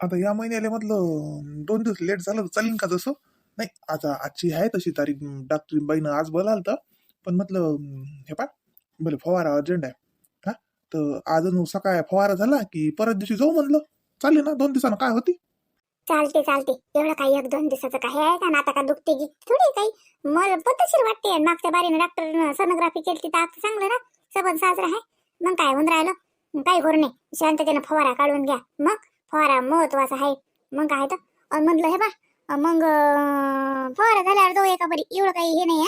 आता या महिन्याला म्हटलं दोन दिवस लेट झालं तर चालेल का जसं? नाही आता आजची आहे तशी तारीख. डॉक्टर बाईनं आज बोलाल तर पण म्हटलं हे पा बरं फवारा अर्जंट आहे. हा? तर आज सकाळ फवारा झाला की परत दिवशी जाऊ म्हणलं. चालेल ना दोन दिवसानं काय होती? चालते चालते. एवढं काही एक दोन दिवसाचं काही आहे का? ना आता का दुखते की थोडी काही? मला पद्धतशीर वाटते. मागच्या बारीने डॉक्टर सोनोग्राफी केली तर आता चांगलं ना? सबंध साजरा आहे. मग काय होऊन राहिलं? काही करू नये. शांततेनं फवारा काढून घ्या. मग? फवारा महत्त्वाचा आहे. मग काय तर? म्हणलं हे बा मग फवारा झाल्यावर जाऊ एका बरी. एवढं काही हे नाही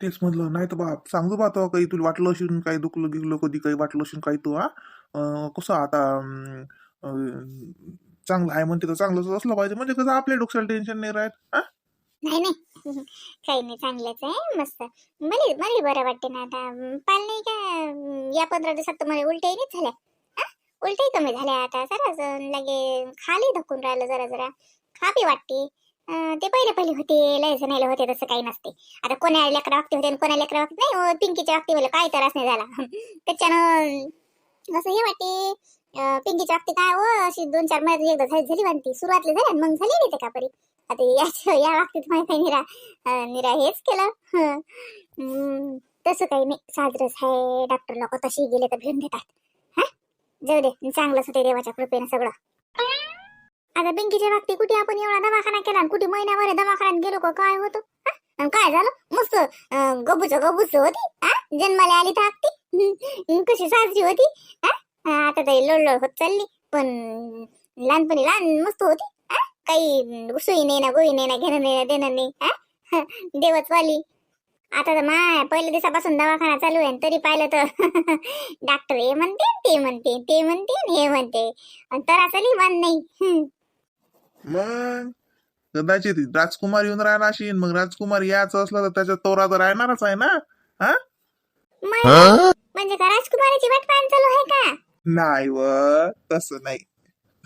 तेच म्हटलं. नाही तर बा सांगतो बा तो काही तुला वाटलं असेल काही दुखलं गिगलं कधी काही वाटलं असेल काही तू हा? कसं आता चांगलं आहे म्हणते तर चांगलंच असलं पाहिजे. म्हणजे कसं आपल्या डोक्याला टेन्शन नाही राहत हा? नाही नाही. काही नाही चांगलंच आहे मस्त. मला मला बरं वाटते ना आता. पाल नाही का या पंधरा दिवसात तर मला उलट्याही नाही झाल्या. हा? कमी झाल्या आता. जरा लगे खाली धकून राहिलं जरा जरा. खापी वाटते. ते पहिले पहिले होते. लय जणायला होते तसं काही नसते. आता कोणा लेकरा वागते होते कोणा लेकरा वागते नाही? हो, पिंकीच्या वागते बोल काय त्रास नाही झाला. त्याच्यानं असं हे वाटते. पिंकीच्या वागते काय? हो अशी दोन चार महिन्यात एकदा झाली झाली बांधती सुरुवातला झाली मग झाली नाही ते का परी? आता या या बाबतीत माहिती निरा. निरा हेच केलं. तसं काही नाही. साजरंच आहे डॉक्टर लोक तशी गेले तर भेटून देतात. जाऊ दे चांगलंच होते देवाच्या कृपेनं सगळं. आता बँकेच्या बाबतीत कुठे आपण एवढा दवाखाना केला आणि कुठे महिन्याभर दवाखान्यात गेलो का? काय होतो? आणि काय झालं? मस्त गबूच गबूच होती हा? जन्माला आली तर आत्ती कशी साजरी होती हा? आता तरी लोळलोळ होत चालली पण लहानपणी लहान मस्त होती काही सुई नाही ना गोई नाही ना घेणं नाही ना देणं नाही देवतवाली आता तर माय पहिल्या दिवसापासून दवाखाना चालू आहे तरी पाहिलं तर डॉक्टर हे म्हणते ते म्हणते ते म्हणते हे म्हणते. आणि तर असं बंद नाही. मग? कदाचित राजकुमार येऊन राहणार असेल मग राजकुमार यायचं असलं तर त्याच्या तोरा तर राहणारच आहे ना? हा? म्हणजे का राजकुमारीची वाट पाहून चालू आहे का? नाही व तसं नाही.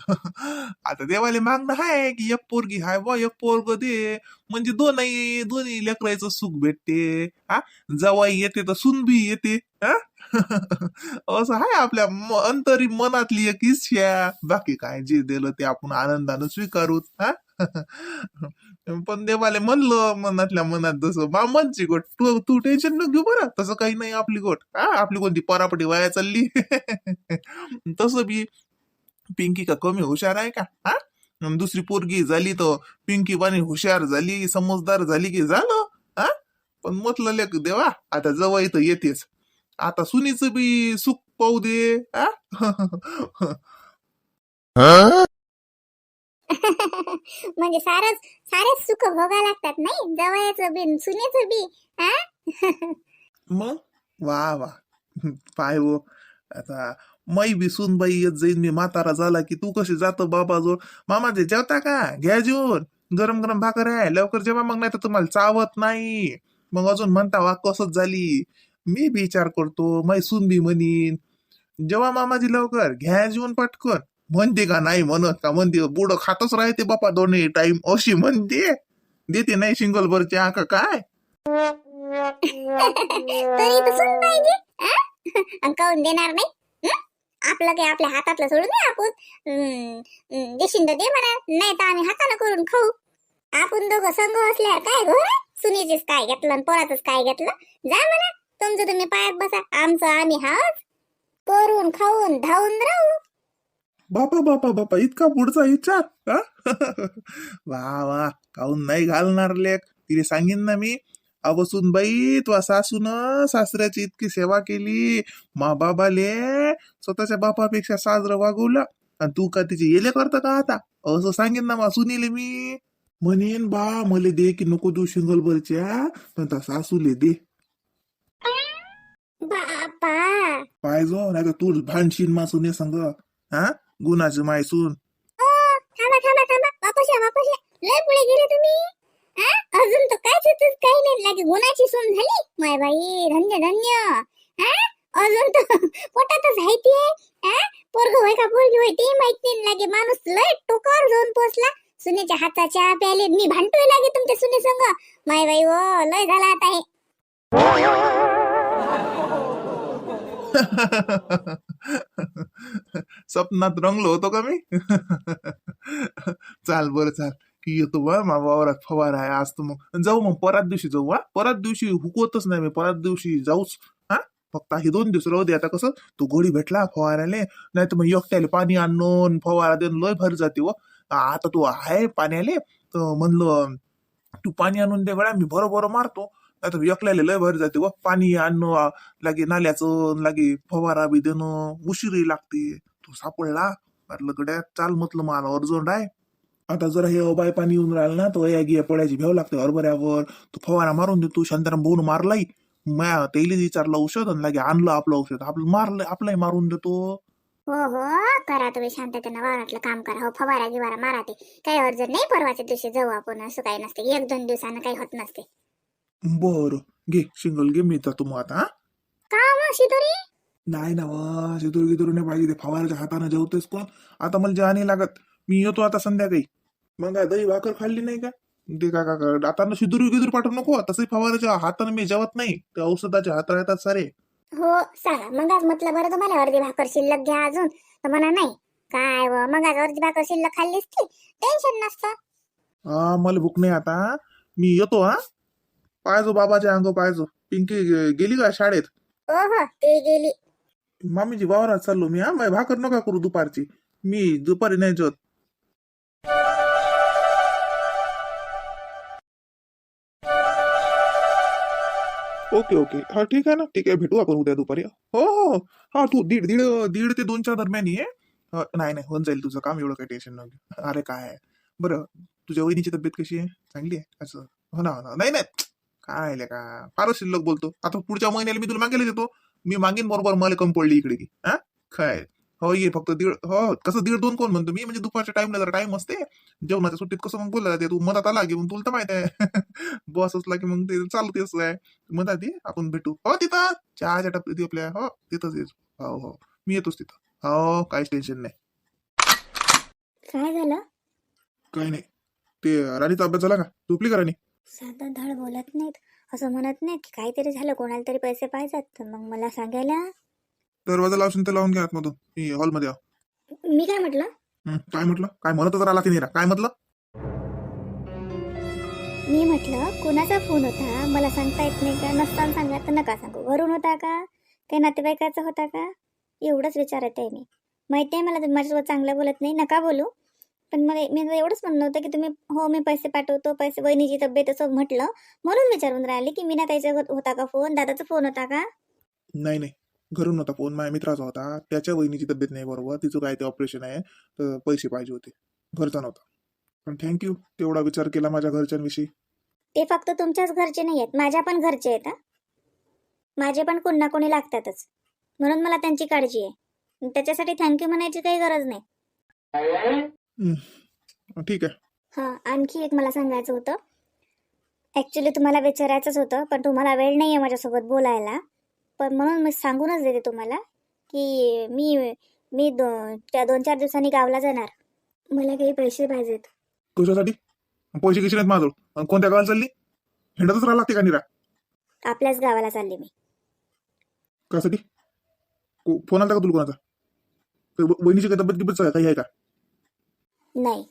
आता देवाले मागणं आहे की एक पोरगी हाय व एक पोरग दे. म्हणजे दोनही दोन्ही लेकरायचं सुख भेटते. हा? जवाई येते तर सुनबी येते. हा? असं आहे आपल्या अंतरी मनातली एक इच्छा बाकी काय जे दिलं ते आपण आनंदानं स्वीकारू. हा? पण देवाले म्हणलं मनातल्या मनात जसं मामांची गोट. तू तू टेन्शन न घेऊ बरं. तसं काही नाही आपली गोट. हा? आपली कोणती परापटी वाया चालली. तसं बी पिंकी का कमी हुशार आहे का? हा? दुसरी पोरगी झाली तर पिंकी पाणी हुशार झाली समजदार झाली की झालं हा? पण म्हटलं लेक देवा आता जवळ तर येतेच. आता सुनीचं बी सुख पाहू दे हा? म्हणजे सारच सारेच सुख भोगा लागतात नाही? जवळचं बी सुनेचं बी हा? मग? वा वा. पाय वो आता मै बी सुनबाई येत जाईन मी म्हातारा झाला की तू कशी जातो बाबा मामा जे जेवता का? घ्या जेवण. गरम गरम भाकर आहे. लवकर जेवा मग नाही तर तुम्हाला चावत नाही. मग अजून म्हणता वा कसच झाली. मी बी विचार करतो मैसून बी म्हणीन. जेव्हा मामाजी लवकर घ्या जेवण पटकन. म्हणते का नाही म्हणत का म्हणते बुड खातच राहते बापा दोन्ही टाइम अशी म्हणते. देते नाही सिंगल भरचे आका काय? तरी देणार नाही? आपलं काही आपल्या हातातलं सोडून दे आपण? देशील तर दे म्हणा. नाही तर आम्ही हाताला करून खाऊ. आपण दोघं संघ असल्या काय घोर सुनीचेच काय घेतलं आणि पोरातच काय घेतलं? जा म्हणा. तुमचं तुम्ही पायात बसा. आमचं आम्ही हाच. करून खाऊन धावून राहू. बापा बापा बापा इतका पुढचा विचार वा वा. काहून नाही घालणार लेख? तिने सांगेन ना मी. अवसून बाई तुझ्या सासून सासऱ्याची इतकी सेवा केली. मा बाबाले स्वतःच्या बापापेक्षा साजरं वागवलं. आणि तू का तिची येले करता का आता? असं सांगेन ना मा सुनीले मी. म्हणेन बा मले दे की नको देऊ शिंगल बरच्या पण त्या सासूले दे. बापा. पाहिजो नाही तर तू भांडशीन मा सुने संग. हा? गुणाची माय सून ओ, थांबा थांबा थांबा. वापस या वापस या. लय पुढे गेले तुम्ही. हा? अजून कायच होतं काही नाही. लागे गुणाची सून झाली. माय बाई धन्य धन्य. अजून पोटातच आहे ती. पोरग होय का पोरगी होय? ते माहीत नाही लागे. माणूस लय टोकावर जाऊन पोचला. सुनेच्या हाताच्या प्याले मी भांडतोय लागे तुमच्या सुने संग. माय बाई ओ लय झाला आता हे. स्वप्नात रंगलो होतो का मी? चाल बर चाल. येतो बा मा वावरात फवार आहे. आज तर मग जाऊ मग. परात दिवशी जाऊ हा? परात दिवशी हुकवतच नाही मी. परात दिवशी जाऊच. फक्त हे दोन दिवस राहू दे आता कसं? तू गोडी भेटला फवाराले नाही तर मग एकट्याले पाणी आणून फवारा देऊन लय भर जाते व हो. आता तू आहे पाण्याले तर म्हणलं तू पाणी आणून दे गड्या मी बरोबर मारतो. नाही तर एकल्याले लय भर जाते व हो. पाणी आणणं लागे नाल्याचं लागे फवारा बी देणं उशिरी लागते. तू सापडला? म्हटलं गड्या चाल म्हटलं मला अर्जंट आहे. आता जरा हे अबाय पाणी येऊन राहिलं ना तर या गिया पडायची भेव लागते हरभऱ्यावर. तू फवारा मारून देतो शांताराम भाऊन मारलाही म्या तेली विचारलं औषध आणि लागे आणलं आपलं औषध. आपलं मारलं आपलंही मारून देतो. हो हो करा तुम्ही शांततेनं वावरातलं काम करा. हो फवारा गिवारा मारा ते. काही अर्जंट नाही परवाच्या दिवशी जाऊ आपण असं काही नसते. एक दोन दिवसानं काही होत नसते. बरं घे शिंगल घे मी जातो मग आता हा? का मग शिदोरी? नाही ना वा शिदूर गिदूर नाही पाहिजे ते. फवाऱ्याच्या हाताने जेवतेस कोण? आता मला नाही लागत. मी येतो आता संध्याकाळी. मग काय दही भाकर खाल्ली नाही का? ते का का आता शिदूर गिदूर पाठवू नको. तसंही फवाऱ्याच्या हाताने मी जेवत नाही. ते औषधाच्या हाता येतात सारे. हो सांगा मग आज म्हटलं बरं तुम्हाला अर्धी भाकर शिल्लक घ्या अजून. तर म्हणा नाही. काय व? मग आज अर्धी भाकर शिल्लक खाल्लीच ती टेन्शन नसतं. हा मला भूक नाही आता. मी येतो हा. पाहिजो बाबाच्या अंग पाहिजो पिंकी गेली का शाळेत? हो हो ते गेली. मामीजी वावरात चाललो मी हा. भाकर नका करू दुपारची. मी दुपारी नाही जेवत. Okay okay. हा ठीक आहे ना? ठीक आहे भेटू आपण उद्या दुपारी. हो हो, हो. हा. तू दीड दीड दीड ते दोनच्या दरम्यान ये. नाही नाही होऊन जाईल तुझं काम एवढं काही टेन्शन नाही. अरे काय आहे. बरं तुझ्या वहिनीची तब्येत कशी आहे? चांगली आहे? असं. हो ना हो ना. नाही नाही. काय आहे का? फारच शिल्लक बोलतो. आता पुढच्या महिन्याला मी तुला मागेल देतो मी मागीन बरोबर मला कम पडली इकडे की हा? काय हो ये फक्त दीड हो कसं दीड दोन कोण म्हणतो? मी म्हणजे दुपारच्या टाइमला जरा टाइम असते. जेवणाच्या सुट्टीत कसं मग बोलला जाते तू मनात आला की मग तुला तर माहीत आहे. बॉस असला की मग ते चालते असं आहे. मनात ये आपण भेटू. हो तिथं? चहाच्या टपरी आपल्या. हो तिथंच येतो हो हो. मी येतोच तिथं. हो काहीच टेन्शन नाही. काय झालं? काही नाही. ते राणीचा अभ्यास झाला का? झोपली का राणी? साधा धड बोलत नाहीत. असं म्हणत नाहीत की काहीतरी झालं. कोणाला तरी पैसे पाहिजेत. तर मग मला सांगायला दरवाजा लावून ते लावून घ्या आतमधून. मी हॉलमध्ये आहो. मी काय म्हटलं? हं, काय म्हटलं? काय म्हणत तर आला की नाही? काय म्हटलं? मी म्हटलं कोणाचा फोन होता? मला सांगता येत नाही का? नसताना सांगा तर नका सांगू. घरून होता का? काही नातेवाईकाचा होता का? एवढंच विचारत आहे मी. माहिती आहे मला तुम्ही माझ्यासोबत चांगलं बोलत नाही. नका बोलू. पण मला मी एवढंच म्हणणं होतं की तुम्ही हो मी पैसे पाठवतो पैसे वहिनीची तब्येत असं म्हटलं. म्हणून विचारून राहिले की मीना ताईचा होता का फोन दादाचा फोन होता का? नाही नाही. घरून होता फोन माझ्या मित्राचा होता. त्याच्या वहिनीची तब्येत नाही बरोबर. तिचं काय ते ऑपरेशन आहे तर पैसे पाहिजे होते. घरचा नव्हता. पण थँक्यू तेवढा विचार केला माझ्या घरच्यांविषयी. ते फक्त तुमच्याच घरचे नाही आहेत. माझ्या पण घरचे आहेत माझे पण कोण ना कोणी लागतातच. म्हणून मला त्यांची काळजी आहे. त्याच्यासाठी थँक्यू म्हणायची काही गरज नाही. हं, ठीक आहे. हां आणखी एक मला सांगायचं होतं. ॲक्च्युली तुम्हाला विचारायचंच होतं पण तुम्हाला वेळ नाही आहे माझ्यासोबत बोलायला. पण म्हणून मी सांगूनच देते तुम्हाला की मी मी दो त्या दोन चार दिवसांनी गावला जाणार. मला काही पैसे पाहिजेत. कशासाठी? पैसे कसे नाहीत माझं आणि कोणत्या गावाला चालली? हिंडतच राहा लागते का निरा? आपल्याच गावाला चालले मी. कशासाठी? को- फोन आला का तुला कोणाचा? वहिनीची काही तब्येत गिब्येत काही आहे का? नाही.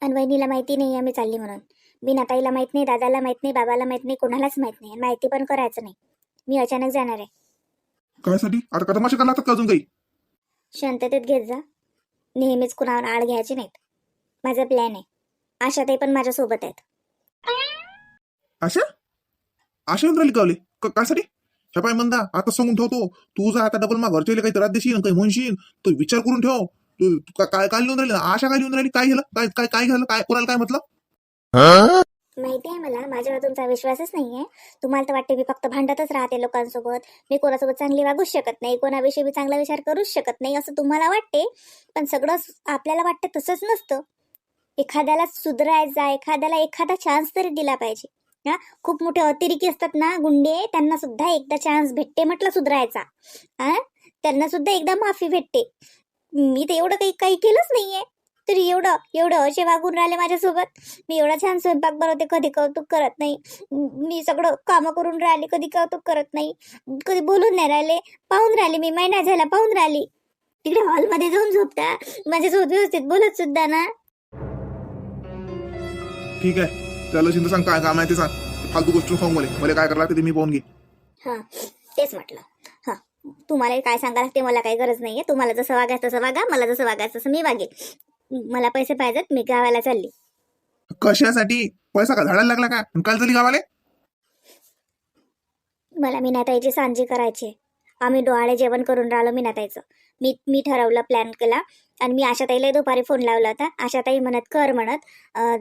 आणि वहिनीला माहिती नाही मी चालली म्हणून. बिना ताईला माहीत नाही दादाला माहीत नाही बाबाला माहीत नाही कोणालाच माहीत नाही. आणि माहिती पण करायचं नाही. मी अचानक जाणार आहे. कायसाठी आता का तमाशा लागतात का अजून काही? शांततेत घेत जा. नेहमीच कुणावर आड घ्यायची नाहीत. माझा प्लॅन आहे. आशाताई पण माझ्यासोबत आहेत. आशा? आशा येऊन राहिली गावली कायसाठी ह्या पाय म्हणता आता सांगून ठेवतो. तू जर आता डबल मा घरच्या काही त्रास देशील काही म्हणशील तो विचार करून ठेव. तू तू काय काय लिहून राहिली? आशा काय लिहून राहिली? काय झालं काय काय काय झालं काय कोणाला काय म्हटलं? माहिती आहे मला? माझ्यावर तुमचा विश्वासच नाही आहे तुम्हाला तर वाटते मी फक्त भांडतच राहते लोकांसोबत. मी कोणासोबत चांगली वागूच शकत नाही. कोणाविषयी मी चांगला विचार करूच शकत नाही असं तुम्हाला वाटते पण सगळं आपल्याला वाटतं तसंच नसतं. एखाद्याला सुधरायचा एखाद्याला एखादा चान्स तरी दिला पाहिजे. हा? खूप मोठे अतिरेकी असतात ना गुंडे त्यांना सुद्धा एकदा चान्स भेटते म्हटलं सुधरायचा. हा? त्यांना सुद्धा एकदा माफी भेटते. मी तर एवढं काही काही केलंच नाहीये. तरी एवढं एवढं असे वागून राहिले माझ्यासोबत. मी एवढा छान स्वयंपाक बनवते कधी कौतुक करत नाही. मी सगळं कामं करून राहिले कधी कौतुक करत नाही. कधी बोलून नाही राहिले पाहून राहिले मी महिना झाला पाहून राहिली. तिकडे हॉलमध्ये जाऊन झोपता. माझ्यासोबत व्यवस्थित बोलत सुद्धा ना. ठीक आहे. चिंता सांग काय काम आहे ते सांग. फालतू गोष्ट सांग मला मला काय करायला ते मी पाहून घे हां तेच म्हटलं. हां तुम्हाला काय सांगायला लागते मला काही गरज नाही आहे तुम्हाला जसं वागायचं तसं वागा मला जसं वागायचं तसं मी वागेल मला पैसे पाहिजेत मी गावाला चालली. कशासाठी? पैसा का झाडायला लागला का? काल चली गावाले? मला मीनाताईची सांजी करायची. आम्ही डोहाळे जेवण करून राहिलो मीनाताईचं. मी मी ठरवलं प्लॅन केला. आणि मी आशाताईला दुपारी फोन लावला होता. आशाताई म्हणत कर म्हणत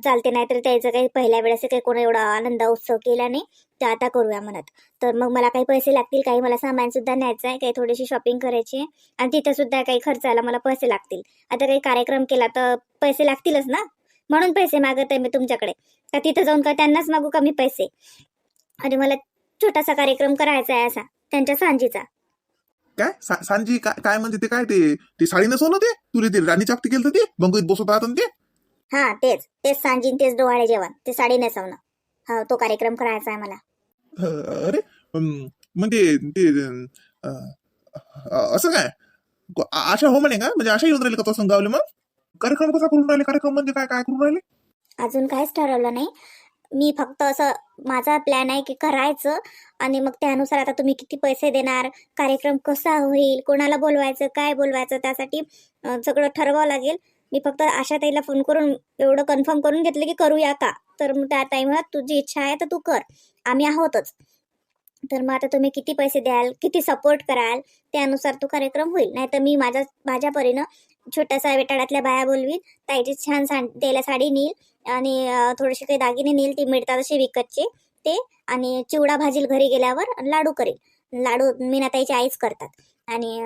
चालते नाही तर त्याचं काही पहिल्या वेळेस काही कोणा एवढा आनंद उत्सव केला नाही. तर आता करूया म्हणत. तर मग मला काही पैसे लागतील काही मला सामान सुद्धा न्यायचं आहे काही थोडीशी शॉपिंग करायची आहे. आणि तिथं सुद्धा काही खर्चाला मला पैसे लागतील. आता काही कार्यक्रम केला तर पैसे लागतीलच ना? म्हणून पैसे मागत आहे मी तुमच्याकडे. तर तिथं जाऊन का त्यांनाच मागू का मी पैसे? आणि मला छोटासा कार्यक्रम करायचा आहे असा त्यांच्या सांजीचा. काय? सा- सांजी काय काय म्हणते ते? काय ते? ते साडी नसवलं ते? तुला ते राणी चापटी केलं ते? बंगीत बसवत राहत ना ते? हा तेच. तेच सांजीन तेच डोहाळे जेवण. ते साडी नेसवणं हा तो कार्यक्रम करायचा आहे मला. अ- अरे अम, म्हणजे ते अ, अ- असं काय? को- आ- आशा हो म्हणे का? म्हणजे आशा येऊन राहिली का तसं गावले मग? कार्यक्रम कसा करून राहिले? कार्यक्रम म्हणजे काय काय करून राहिले? अजून काहीच ठरवलं नाही. मी फक्त असं माझा प्लॅन आहे की करायचं आणि मग त्यानुसार आता तुम्ही किती पैसे देणार कार्यक्रम कसा होईल कोणाला बोलवायचं काय बोलवायचं त्यासाठी सगळं ठरवावं लागेल. मी फक्त आशाताईला फोन करून एवढं कन्फर्म करून घेतलं की करूया का? तर मग त्या टाईमात तुझी इच्छा आहे तर तू कर. आम्ही आहोतच. तर मग आता तुम्ही किती पैसे द्याल किती सपोर्ट कराल त्यानुसार तो कार्यक्रम होईल. नाहीतर मी माझ्या माझ्या परीनं छोट्यासा वेटाळातल्या बाया बोलवीन. ताईची छान सा त्याला साडी नेईल. आणि थोडेसे काही दागिने नेईल. ती मिळतात असे विकतचे. ते आणि चिवडा भाजील घरी गेल्यावर लाडू करेल. लाडू मीनाताईची आईच करतात. आणि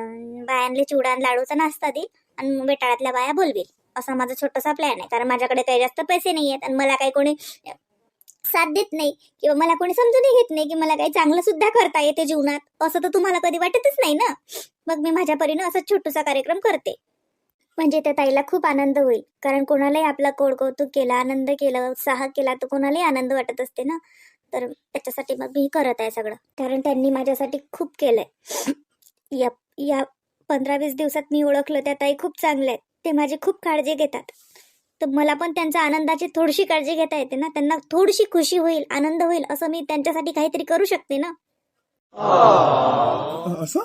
बायांना चिवडा आणि लाडूचा नाश्ता देईल आणि वेटाळातल्या बाया बोलवेल. असा माझा छोटासा प्लॅन आहे. कारण माझ्याकडे काही जास्त पैसे नाही आहेत. आणि मला काही कोणी साथ देत नाही. किंवा मला कोणी समजूनही घेत नाही की मला काही चांगलं सुद्धा करता येते जीवनात. असं तर तुम्हाला कधी वाटतच नाही ना? मग मी माझ्या परीनं असा छोटूसा कार्यक्रम करते. म्हणजे त्या ताईला खूप आनंद होईल. कारण कोणालाही आपला कोड कौतुक केला आनंद केला उत्साह केला तर कोणालाही आनंद वाटत असते ना? तर त्याच्यासाठी मग मी करत आहे सगळं. कारण त्यांनी माझ्यासाठी खूप केलंय. या या पंधरा वीस दिवसात मी ओळखलं त्या ताई खूप चांगल्या आहेत. ते माझी खूप काळजी घेतात. तर मला पण त्यांच्या आनंदाची थोडीशी काळजी घेता येते ना? त्यांना थोडीशी खुशी होईल आनंद होईल असं मी त्यांच्यासाठी काहीतरी करू शकते ना? असं?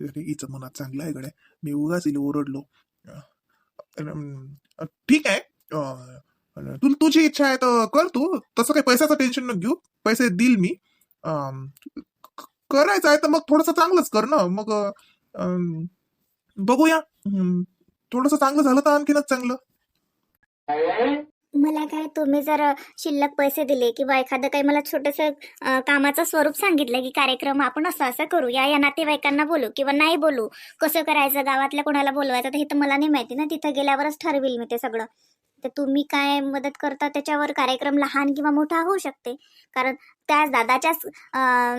अरे, हिचं मनात चांगलं आहे गड्या. मी उगाच इले ओरडलो. ठीक आहे. तुला तू तुझी इच्छा आहे तर कर तू. तसं काही पैशाचं टेन्शन न घेऊ. पैसे देईल मी. करायचं आहे तर मग थोडंसं चांगलंच कर ना. मग बघूया. थोडस चांगलं झालं तर आणखीनच चांगलं. मला काय तुम्ही जर शिल्लक पैसे दिले किंवा एखादं काही मला छोटंसं कामाचं स्वरूप सांगितलं की कार्यक्रम आपण असं असं करू. या या नातेवाईकांना बोलू किंवा नाही बोलू. कसं करायचं? गावातल्या कोणाला बोलवायचं? तर हे तर मला नाही माहिती ना. तिथं गेल्यावरच ठरविल मी ते सगळं. तर तुम्ही काय मदत करता? त्याच्यावर कार्यक्रम लहान किंवा मोठा होऊ शकते. कारण त्या दादाच्याच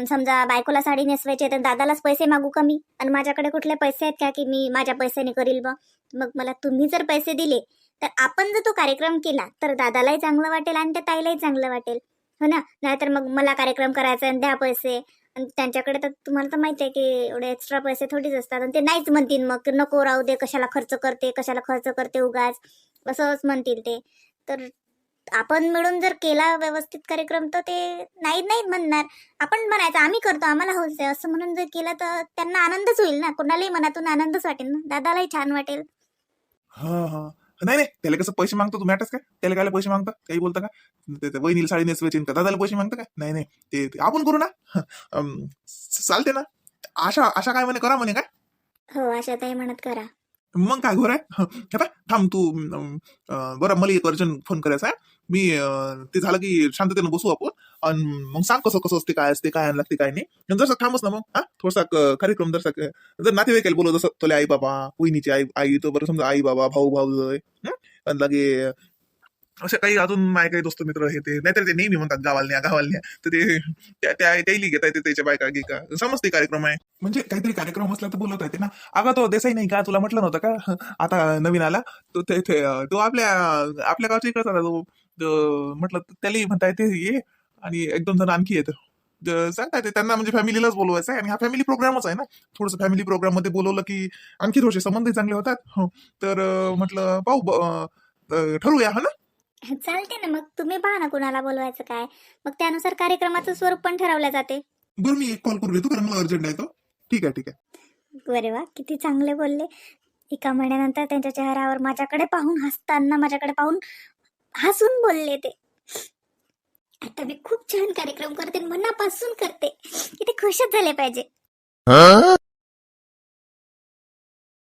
समजा बायकोला साडी नेसवायची तर दादालाच पैसे मागू का मी आणि माझ्याकडे कुठले पैसे आहेत का? की मी माझ्या पैशाने करील बा? मग मला तुम्ही जर पैसे दिले तर आपण जर तो कार्यक्रम केला तर दादालाही चांगलं वाटेल आणि त्या ताईलाही चांगलं वाटेल. हो ना? नाहीतर मग मला कार्यक्रम करायचा आणि द्या पैसे. आणि त्यांच्याकडे तर तुम्हाला तर माहिती आहे की एवढे एक्स्ट्रा पैसे थोडीच असतात. आणि ते नाहीच म्हणतील मग नको राहू दे कशाला खर्च करते कशाला खर्च करते उगाच. असंच म्हणतील ते. तर आपण मिळून जर केला व्यवस्थित कार्यक्रम तर ते नाही नाही म्हणणार. आपण म्हणायचं आम्ही करतो आम्हाला हौस आहे. असं म्हणून जर केलं तर त्यांना आनंदच होईल ना? कोणालाही मनातून आनंदच वाटेल ना? दादालाही छान वाटेल. हा हा. नाही नाही त्याला कसं पैसे मागतो तू? मॅटच काय? त्याला काय पैसे मागता? काही बोलता का? वहिनीला साडी नेसवायची का दादाला पैसे मागता का? नाही नाही. ते आपण करू ना? चालते ना? आशा आशा काय म्हणे? करा म्हणे काय? हो आशाताई म्हणत करा. मग काय घोर आहे? थांब तू बरं मला एक अर्जंट फोन करायचा आहे. मी ते झालं की शांततेनं बसू आपण. आणि मग सांग कसं कसं असते काय असते काय आणलं लागते काय नाही. आणि जसं थांबच ना मग हा थोडासा कार्यक्रम जर जर नातेवाईकाला बोलव जसं तुला आई बाबा वहिनीची आई आई तो बरं समजा आई बाबा भाऊ भाऊ आणि लगे असे काही अजून माय काही दोस्त मित्र हे ते नाहीतर ते नेहमी म्हणतात गावाला न्या गावाला न्या. तर ते त्या त्या घेता येते त्याच्या बायका गी का समजते कार्यक्रम आहे. म्हणजे काहीतरी कार्यक्रम असला तर बोलवता येते ना. अगं तो देसाई नाही का? तुला म्हटलं नव्हतं का? आता नवीन आला. तो ते तो आपल्या आपल्या गावच्या इकडे आला तो. तो म्हटलं त्यालाही म्हणता येते ये आणि एक दोन जण आणखी येत सांगता येते त्यांना म्हणजे फॅमिलीलाच बोलवायचं आहे आणि हा फॅमिली प्रोग्रामच आहे ना. थोडंसं फॅमिली प्रोग्राममध्ये बोलवलं की आणखी थोडेसे संबंध चांगले होतात. हो. तर म्हटलं पाहू ठरवूया हा ना? चालते ना मग. तुम्ही पहा ना कुणाला बोलवायचं काय. मग त्यानुसार कार्यक्रमाचं स्वरूप पण ठरवलं जाते. बरं मी एक कॉल करू घेतो कारण मला अर्जंट आहे तो. ठीक आहे ठीक आहे. अरे वा किती चांगले बोलले. एका महिन्यानंतर त्यांच्या चेहऱ्यावर माझ्याकडे पाहून हसताना माझ्याकडे पाहून हसून बोलले ते. आता मी खूप छान कार्यक्रम करते मनापासून करते. की ते खुशच झाले पाहिजे.